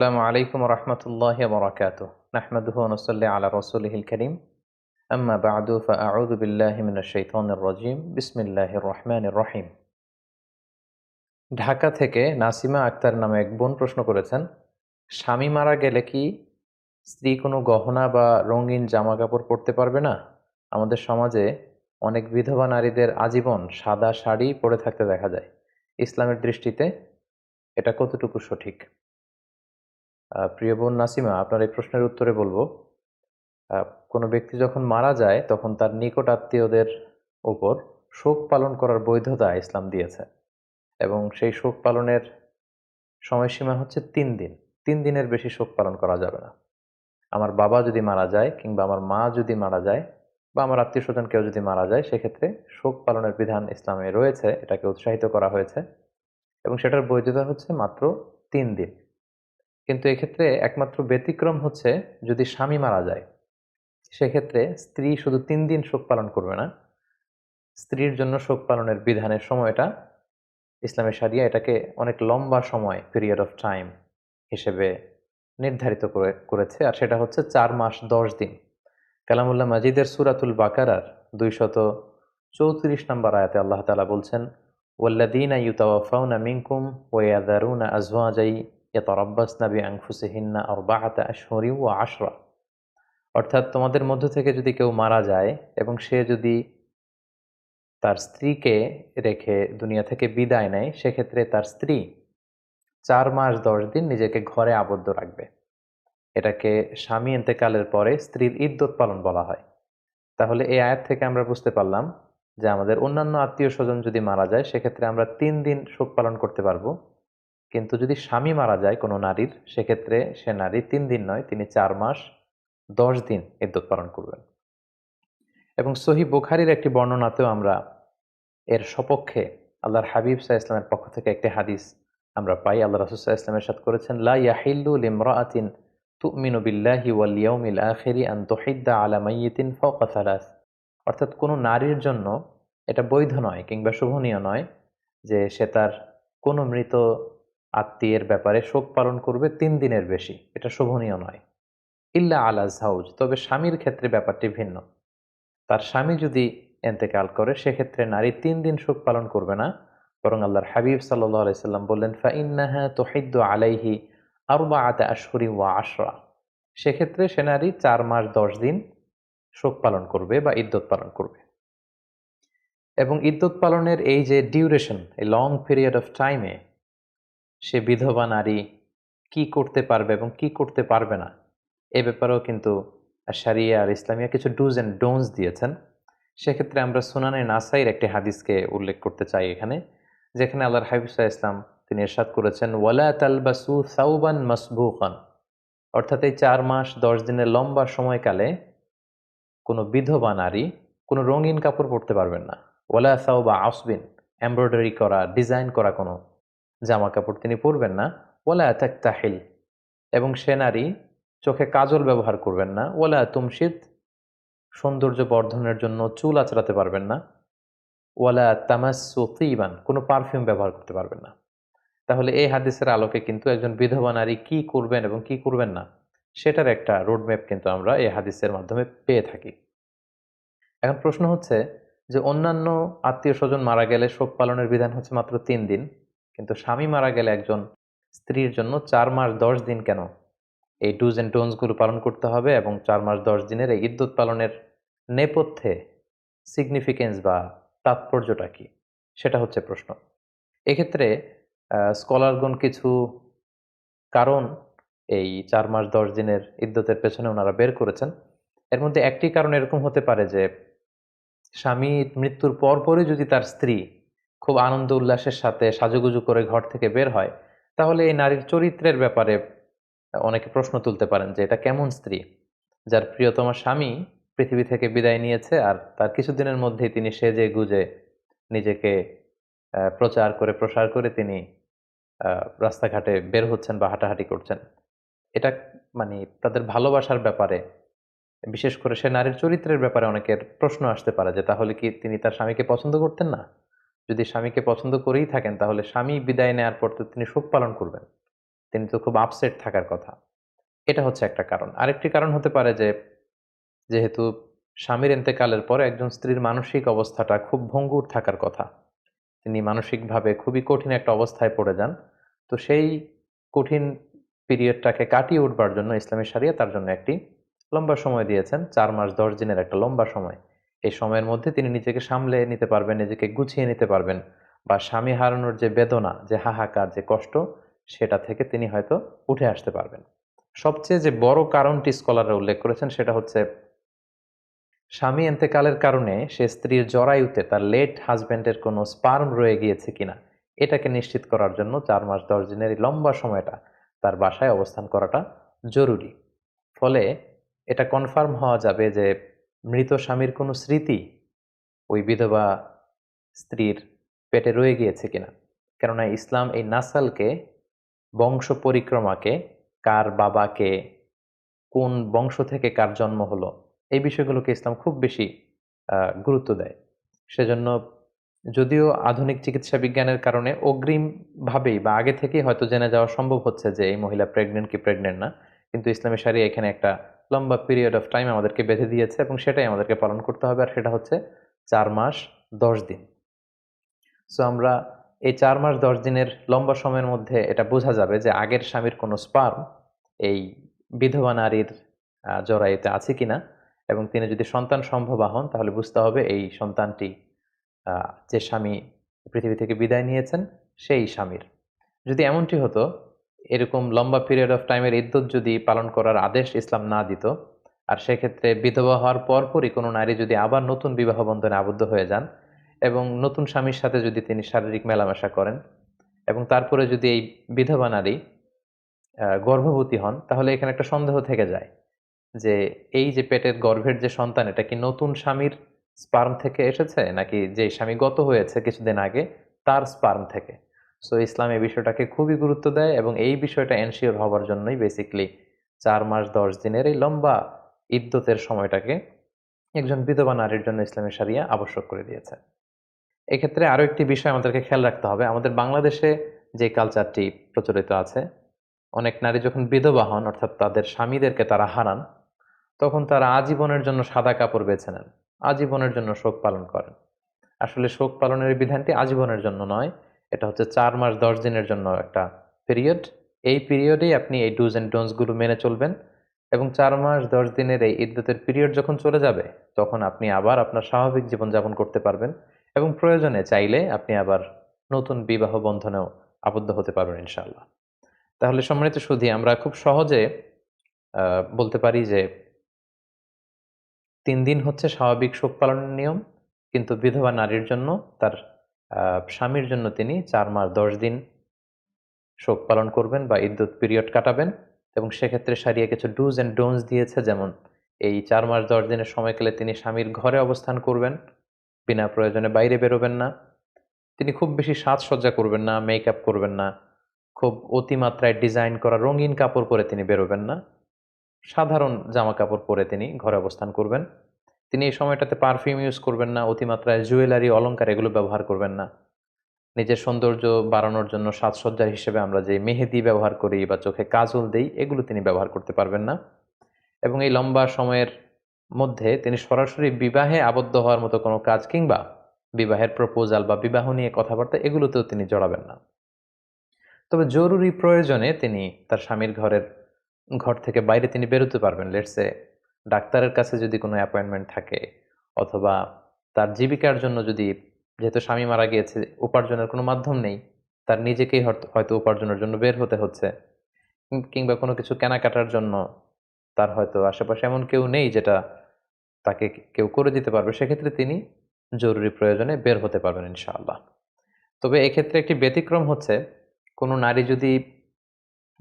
আসসালামু আলাইকুম রহমতুল্লাহ বরাকাত নাহমাদুহ নসল্লি আলা রসুলহিল করিম আম্মা বাদু ফাউদ বিল্লাহমিনা শৈতনের রজিম। বিসমিল্লাহ রহমান রহিম। ঢাকা থেকে নাসিমা আক্তার নামে এক বোন প্রশ্ন করেছেন, স্বামী মারা গেলে কি স্ত্রী কোনো গহনা বা রঙিন জামা কাপড় পরতে পারবে না? আমাদের সমাজে অনেক বিধবা নারীদের আজীবন সাদা শাড়ি পরে থাকতে দেখা যায়। ইসলামের দৃষ্টিতে এটা কতটুকু সঠিক? প্রিয় বোন নাসিমা, আপনার এই প্রশ্নের উত্তরে বলব কোনো ব্যক্তি যখন মারা যায়, তখন তার নিকট আত্মীয়দের উপর শোক পালন করার বৈধতা ইসলাম দিয়েছে এবং সেই শোক পালনের সময়সীমা হচ্ছে তিন দিন। তিন দিনের বেশি শোক পালন করা যাবে না। আমার বাবা যদি মারা যায় কিংবা আমার মা যদি মারা যায় বা আমার আত্মীয় স্বজন কেউ যদি মারা যায়, সেক্ষেত্রে শোক পালনের বিধান ইসলামে রয়েছে, এটাকে উৎসাহিত করা হয়েছে এবং সেটার বৈধতা হচ্ছে মাত্র তিন দিন। কিন্তু এক্ষেত্রে একমাত্র ব্যতিক্রম হচ্ছে যদি স্বামী মারা যায়। সেক্ষেত্রে স্ত্রী শুধু তিন দিন শোক পালন করবে না, স্ত্রীর জন্য শোক পালনের বিধানের সময়টা ইসলামের সারিয়া এটাকে অনেক লম্বা সময় পিরিয়ড অফ টাইম হিসেবে নির্ধারিত করে, করেছে আর সেটা হচ্ছে চার মাস দশ দিন। কালামুল্লাহ মাজিদের সুরাতুল বাকারার দুইশত চৌত্রিশ নম্বর আয়াতে আল্লাহ তালা বলছেন ওয়াল্লাদিনা ইউতাওয়াফাউনা মিনকুম ওয়াদারুনা আজওয়াজাই ইয়াতারাব্বাসনা বিআনফুসিহিন্না আরবাআতা আশহুরি ওয়া আশরা অর্থাৎ তোমাদের মধ্য থেকে যদি কেউ মারা যায় এবং সে যদি তার স্ত্রীকে রেখে দুনিয়া থেকে বিদায় নেয়, সেক্ষেত্রে তার স্ত্রী চার মাস দশ দিন নিজেকে ঘরে আবদ্ধ রাখবে। এটাকে স্বামী এতেকালের পরে স্ত্রীর ইদ্যত পালন বলা হয়। তাহলে এই আয়াত থেকে আমরা বুঝতে পারলাম যে আমাদের অন্যান্য আত্মীয় স্বজন যদি মারা যায়, সেক্ষেত্রে আমরা তিন দিন শোক পালন করতে পারব। কিন্তু যদি স্বামী মারা যায় কোনো নারীর, সেক্ষেত্রে সে নারী তিন দিন নয়, তিনি চার মাস, দশ দিন ইদ্যত পালন করবেন। এবং সহি বুখারির একটি বর্ণনাতেও আমরা এর সপক্ষে আল্লাহর হাবিব সাহা ইসলামের পক্ষ থেকে একটি হাদিস আমরা পাই। আল্লাহ রসুল্লাহ ইসলামের সাথ করেছেন, লা ইয়াহিল্লু লিমরাআতিন তুমিনু বিল্লাহি ওয়াল ইয়াউমিল আখিরি আন তুহিদ্দা আলা মাইয়িতিন ফাওকা অর্থাৎ কোনো নারীর জন্য এটা বৈধ নয় কিংবা শোভনীয় নয় যে সে তার কোনো মৃত আত্মীয়ের ব্যাপারে শোক পালন করবে তিন দিনের বেশি। এটা শোভনীয় নয়। ইল্লা আলা জাউজ তবে স্বামীর ক্ষেত্রে ব্যাপারটি ভিন্ন। তার স্বামী যদি এন্তেকাল করে, সেক্ষেত্রে নারী তিন দিন শোক পালন করবে না, বরং আল্লাহর হাবিব সাল্লাহ আলাইসাল্লাম বললেন, ফাইন্নাহা আলাইহি আরবা আতে আশহরি ওয়া আশরা। সেক্ষেত্রে সে নারী চার মাস দশ দিন শোক পালন করবে বা ইদ্যত পালন করবে। এবং ইদ্যত পালনের এই যে ডিউরেশন এই লং পিরিয়ড অফ টাইমে সে বিধবা নারী কি করতে পারবে এবং কি করতে পারবে না? এ ব্যাপারেও কিন্তু সারিয়া আর ইসলামিয়া কিছু ডুজ অ্যান্ড ডোনস দিয়েছেন। সেক্ষেত্রে আমরা সুনানে নাসাইর একটি হাদিসকে উল্লেখ করতে চাই এখানে, যেখানে আল্লাহর হাবিবসা ইসলাম তিনি এরশাদ করেছেন, ওয়ালা তালবাসু সাউবান মাসবুকান অর্থাৎ এই চার মাস, দশ দিনের লম্বা সময়কালে কোনো বিধবা নারী কোনো রঙিন কাপড় পরতে পারবেন না। ওয়ালা সাউবা আসবিন এমব্রয়ডারি করা, ডিজাইন করা কোনো জামা কাপড় তিনি পরবেন না। ওয়ালা অ্যাথাক তাহিল এবং সে নারী চোখে কাজল ব্যবহার করবেন না। ওয়ালা তুমশিদ সৌন্দর্য বর্ধনের জন্য চুল আচড়াতে পারবেন না। ওয়ালা তামাসু তিবান, কোনো পারফিউম ব্যবহার করতে পারবেন না। তাহলে এই হাদিসের আলোকে কিন্তু একজন বিধবা নারী কি করবেন এবং কি করবেন না, সেটার একটা রোডম্যাপ কিন্তু আমরা এই হাদিসের মাধ্যমে পেয়ে থাকি। এখন প্রশ্ন হচ্ছে যে অন্যান্য আত্মীয় স্বজন মারা গেলে শোক পালনের বিধান হচ্ছে মাত্র তিন দিন। কিন্তু স্বামী মারা গেলে একজন স্ত্রীর জন্য চার মাস দশ দিন কেন? এই ডুজ অ্যান্ড টোনসগুলো পালন করতে হবে এবং চার মাস দশ দিনের এই ইদ্যুৎ পালনের নেপথ্যে সিগনিফিকেন্স বা তাৎপর্যটা কি? সেটা হচ্ছে প্রশ্ন। এক্ষেত্রে স্কলারগণ কিছু কারণ এই চার মাস দশ দিনের ইদ্যতের পেছনে ওনারা বের করেছেন। এর মধ্যে একটি কারণ এরকম হতে পারে যে, স্বামী মৃত্যুর পরপরই যদি তার স্ত্রী খুব আনন্দ উল্লাসের সাথে সাজুগুজু করে ঘর থেকে বের হয়, তাহলে এই নারীর চরিত্রের ব্যাপারে অনেকে প্রশ্ন তুলতে পারেন যে এটা কেমন স্ত্রী? যার প্রিয়তম স্বামী পৃথিবী থেকে বিদায় নিয়েছে আর তার কিছুদিনের মধ্যেই তিনি সেজে গুজে নিজেকে প্রচার করে, প্রসার করে তিনি রাস্তাঘাটে বের হচ্ছেন বা হাঁটাহাঁটি করছেন। এটা মানে তাদের ভালোবাসার ব্যাপারে, বিশেষ করে সে নারীর চরিত্রের ব্যাপারে অনেকের প্রশ্ন আসতে পারে যে তাহলে কি তিনি তার স্বামীকে পছন্দ করতেন না? যদি স্বামীকে পছন্দ করেই থাকেন, তাহলে স্বামী বিদায় নেওয়ার পর তো তিনি শোক পালন করবেন। তিনি তো খুব আপসেট থাকার কথা। এটা হচ্ছে একটা কারণ। আরেকটি কারণ হতে পারে যে, যেহেতু স্বামীর এন্তেকালের পর একজন স্ত্রীর মানসিক অবস্থাটা খুব ভঙ্গুর থাকার কথা। তিনি মানসিকভাবে খুবই কঠিন একটা অবস্থায় পড়ে যান। তো সেই কঠিন পিরিয়ডটাকে কাটিয়ে উঠবার জন্য ইসলামী সারিয়া তার জন্য একটি লম্বা সময় দিয়েছেন। চার মাস দশ দিনের একটা লম্বা সময়। এই সময়ের মধ্যে তিনি নিজেকে সামলে নিতে পারবেন, নিজেকে গুছিয়ে নিতে পারবেন বা স্বামী হারানোর যে বেদনা, যে হাহাকার, যে কষ্ট, সেটা থেকে তিনি হয়তো উঠে আসতে পারবেন। সবচেয়ে যে বড় কারণটি স্কলাররা উল্লেখ করেছেন সেটা হচ্ছে স্বামী এন্তেকালের কারণে সে স্ত্রীর জরায়ুতে তার লেট হাজব্যান্ডের কোনো স্পার্ম রয়ে গিয়েছে কিনা, এটাকে নিশ্চিত করার জন্য চার মাস দশ দিনের লম্বা সময়টা তার বাসায় অবস্থান করাটা জরুরি। ফলে এটা কনফার্ম হওয়া যাবে যে মৃত স্বামীর কোনো স্মৃতি ওই বিধবা স্ত্রীর পেটে রয়ে গিয়েছে কিনা? কেননা ইসলাম এই নাসালকে, বংশ পরিক্রমাকে, কার বাবাকে, কোন বংশ থেকে কার জন্ম হলো, এই বিষয়গুলোকে ইসলাম খুব বেশি গুরুত্ব দেয়। সেজন্য যদিও আধুনিক চিকিৎসা বিজ্ঞানের কারণে অগ্রিমভাবেই বা আগে থেকেই হয়তো জেনে যাওয়া সম্ভব হচ্ছে যে এই মহিলা প্রেগনেন্ট কি প্রেগনেন্ট না, কিন্তু ইসলামী সারি এখানে একটা লম্বা পিরিয়ড অফ টাইম আমাদেরকে বেঁধে দিয়েছে এবং সেটাই আমাদেরকে পালন করতে হবে, আর সেটা হচ্ছে চার মাস দশ দিন। সো আমরা এই চার মাস দশ দিনের লম্বা সময়ের মধ্যে এটা বোঝা যাবে যে আগের স্বামীর কোনো স্পার্ম এই বিধবা নারীর জরায়ুতে আছে কিনা এবং তিনি যদি সন্তান সম্ভবা হন, তাহলে বুঝতে হবে এই সন্তানটি যে স্বামী পৃথিবী থেকে বিদায় নিয়েছেন, সেই স্বামীর। যদি এমনটি হতো এরকম লম্বা পিরিয়ড অফ টাইমের ইদ্যুৎ যদি পালন করার আদেশ ইসলাম না দিত, আর সেক্ষেত্রে বিধবা হওয়ার পরপরই কোনো নারী যদি আবার নতুন বিবাহ বন্ধনে আবদ্ধ হয়ে যান এবং নতুন স্বামীর সাথে যদি তিনি শারীরিক মেলামেশা করেন এবং তারপরে যদি এই বিধবা নারী গর্ভবতী হন, তাহলে এখানে একটা সন্দেহ থেকে যায় যে এই যে পেটের গর্ভের যে সন্তান, এটা কি নতুন স্বামীর স্পার্ম থেকে এসেছে? নাকি যে স্বামী গত হয়েছে কিছুদিন আগে, তার স্পার্ম থেকে? সো ইসলাম এই বিষয়টাকে খুবই গুরুত্ব দেয় এবং এই বিষয়টা এনশিওর হওয়ার জন্যই বেসিকলি চার মাস দশ দিনের এই লম্বা ইদ্যতের সময়টাকে একজন বিধবা নারীর জন্য ইসলামী সারিয়া আবশ্যক করে দিয়েছে। এক্ষেত্রে আরও একটি বিষয় আমাদেরকে খেয়াল রাখতে হবে, আমাদের বাংলাদেশে যে কালচারটি প্রচলিত আছে, অনেক নারী যখন বিধবা হন, অর্থাৎ তাদের স্বামীদেরকে তারা হারান, তখন তারা আজীবনের জন্য সাদা কাপড় বেছে নেন, আজীবনের জন্য শোক পালন করেন। আসলে শোক পালনের বিধানটি আজীবনের জন্য নয় এটা হচ্ছে চার মাস দশ দিনের জন্য একটা পিরিয়ড এই পিরিয়ডেই আপনি এই ডুজ অ্যান্ড ডোন্সগুলো মেনে চলবেন এবং চার মাস দশ দিনের এই ইদ্যতের পিরিয়ড যখন চলে যাবে, তখন আপনি আবার আপনার স্বাভাবিক জীবনযাপন করতে পারবেন এবং প্রয়োজনে চাইলে আপনি আবার নতুন বিবাহ বন্ধনেও আবদ্ধ হতে পারবেন ইনশাআল্লাহ। তাহলে সম্মানিত সুধী, আমরা খুব সহজে বলতে পারি যে তিন দিন হচ্ছে স্বাভাবিক শোক পালনের নিয়ম, কিন্তু বিধবা নারীর জন্য তার স্বামীর জন্য তিনি চার মাস দশ দিন শোক পালন করবেন বা ইদ্যুৎ পিরিয়ড কাটাবেন এবং সেক্ষেত্রে সারিয়া কিছু ডুজ অ্যান্ড ডোনস দিয়েছে, যেমন এই চার মাস দশ দিনের সময়কালে তিনি স্বামীর ঘরে অবস্থান করবেন, বিনা প্রয়োজনে বাইরে বেরোবেন না। তিনি খুব বেশি সাজসজ্জা করবেন না মেকআপ করবেন না, খুব অতিমাত্রায় ডিজাইন করা রঙিন কাপড় পরে তিনি বেরোবেন না। সাধারণ জামা কাপড় পরে তিনি ঘরে অবস্থান করবেন। তিনি এই সময়টাতে পারফিউম ইউজ করবেন না, অতিমাত্রায় জুয়েলারি অলংকার এগুলো ব্যবহার করবেন না। নিজের সৌন্দর্য বাড়ানোর জন্য সাজসজ্জার হিসেবে আমরা যে মেহেদি ব্যবহার করি বা চোখে কাজল দেই, এগুলো তিনি ব্যবহার করতে পারবেন না। এবং এই লম্বা সময়ের মধ্যে তিনি সরাসরি বিবাহে আবদ্ধ হওয়ার মতো কোনো কাজ কিংবা বিবাহের প্রপোজাল বা বিবাহ নিয়ে কথাবার্তা এগুলোতেও তিনি জড়াবেন না। তবে জরুরি প্রয়োজনে তিনি তার স্বামীর ঘরের, ঘর থেকে বাইরে তিনি বেরোতে পারবেন লেটসে ডাক্তারের কাছে যদি কোনো অ্যাপয়েন্টমেন্ট থাকে অথবা তার জীবিকার জন্য যদি, যেহেতু স্বামী মারা গিয়েছে, উপার্জনের কোনো মাধ্যম নেই, তার নিজেকেই হয়তো- উপার্জনের জন্য বের হতে হচ্ছে। কিংবা কোনো কিছু কেনাকাটার জন্য তার হয়তো আশেপাশে এমন কেউ নেই যেটা তাকে কেউ করে দিতে পারবে, সেক্ষেত্রে তিনি জরুরি প্রয়োজনে বের হতে পারবেন ইনশাআল্লাহ। তবে এক্ষেত্রে একটি ব্যতিক্রম হচ্ছে, কোনো নারী যদি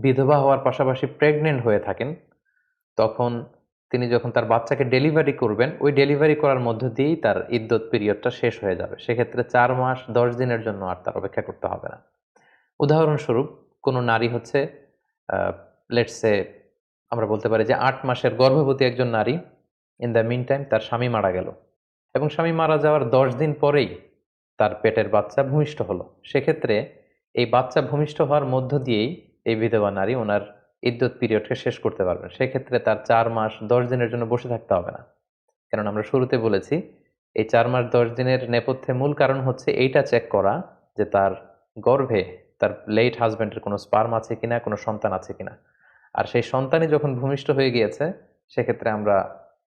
বিধবা হওয়ার পাশাপাশি প্রেগনেন্ট হয়ে থাকেন, তখন তিনি যখন তার বাচ্চাকে ডেলিভারি করবেন, ওই ডেলিভারি করার মধ্য দিয়েই তার ইদ্যত পিরিয়ডটা শেষ হয়ে যাবে। সেক্ষেত্রে চার মাস, দশ দিনের জন্য আর তার অপেক্ষা করতে হবে না। উদাহরণস্বরূপ, কোনো নারী হচ্ছে লেটসে আমরা বলতে পারি যে আট মাসের গর্ভবতী একজন নারী ইন দ্য মিন টাইম তার স্বামী মারা গেল। এবং স্বামী মারা যাওয়ার দশ দিন পরেই তার পেটের বাচ্চা ভূমিষ্ঠ হলো। সেক্ষেত্রে এই বাচ্চা ভূমিষ্ঠ হওয়ার মধ্য দিয়েই এই বিধবা নারী ওনার ইদ্যত পিরিয়ডকে শেষ করতে পারবেন সেক্ষেত্রে তার চার মাস দশ দিনের জন্য বসে থাকতে হবে না। কারণ আমরা শুরুতে বলেছি, এই চার মাস দশ দিনের নেপথ্যে মূল কারণ হচ্ছে এইটা চেক করা যে তার গর্ভে তার লেট হাজব্যান্ডের কোনো স্পার্ম আছে কিনা, কোনো সন্তান আছে কিনা। আর সেই সন্তানই যখন ভূমিষ্ঠ হয়ে গিয়েছে, সেক্ষেত্রে আমরা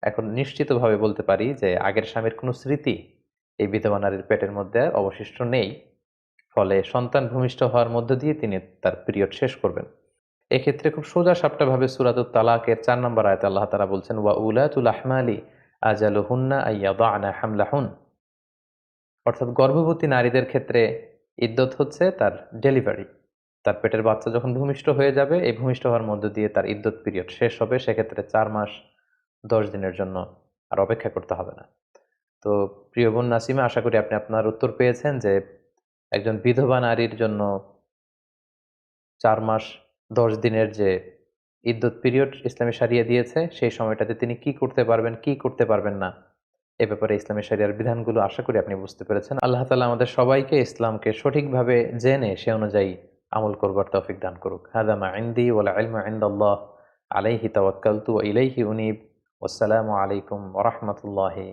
এখন নিশ্চিতভাবে বলতে পারি যে আগের স্বামীর কোনো স্মৃতি এই বিধবা নারীর পেটের মধ্যে অবশিষ্ট নেই। ফলে সন্তান ভূমিষ্ঠ হওয়ার মধ্য দিয়ে তিনি তার পিরিয়ড শেষ করবেন। এক্ষেত্রে খুব সোজা সাপটাভাবে সুরাতুত তালাকের চার নম্বর আয়তে আল্লাহ তারা বলছেন, ওয়া উলাতুল আহমালি আজালু হুন্না আইয়াদা হামলাহুন। অর্থাৎ গর্ভবতী নারীদের ক্ষেত্রে ইদ্যত হচ্ছে তার ডেলিভারি। তার পেটের বাচ্চা যখন ভূমিষ্ঠ হয়ে যাবে, এই ভূমিষ্ঠ হওয়ার মধ্য দিয়ে তার ইদ্যত পিরিয়ড শেষ হবে। সেক্ষেত্রে চার মাস দশ দিনের জন্য আর অপেক্ষা করতে হবে না। তো প্রিয় বোন নাসিমা, আশা করি আপনি আপনার উত্তর পেয়েছেন যে, একজন বিধবা নারীর জন্য চার মাস দশ দিনের যে ইদ্যুৎ পিরিয়ড ইসলামী সারিয়া দিয়েছে, সেই সময়টাতে তিনি কি করতে পারবেন, কি করতে পারবেন না, এ ব্যাপারে ইসলামী সারিয়ার বিধানগুলো আশা করি আপনি বুঝতে পেরেছেন। আল্লাহ তালা আমাদের সবাইকে ইসলামকে সঠিকভাবে জেনে সে অনুযায়ী আমল করবার তৌফিক দান করুক। হাদামা ইন্দি ওলা ইলমা ইন্দাল্লাহ আলাইহি তাওয়াক্কালতু ওয়া ইলাইহি উনিব। ওয়াসসালামু আলাইকুম রাহমাতুল্লাহি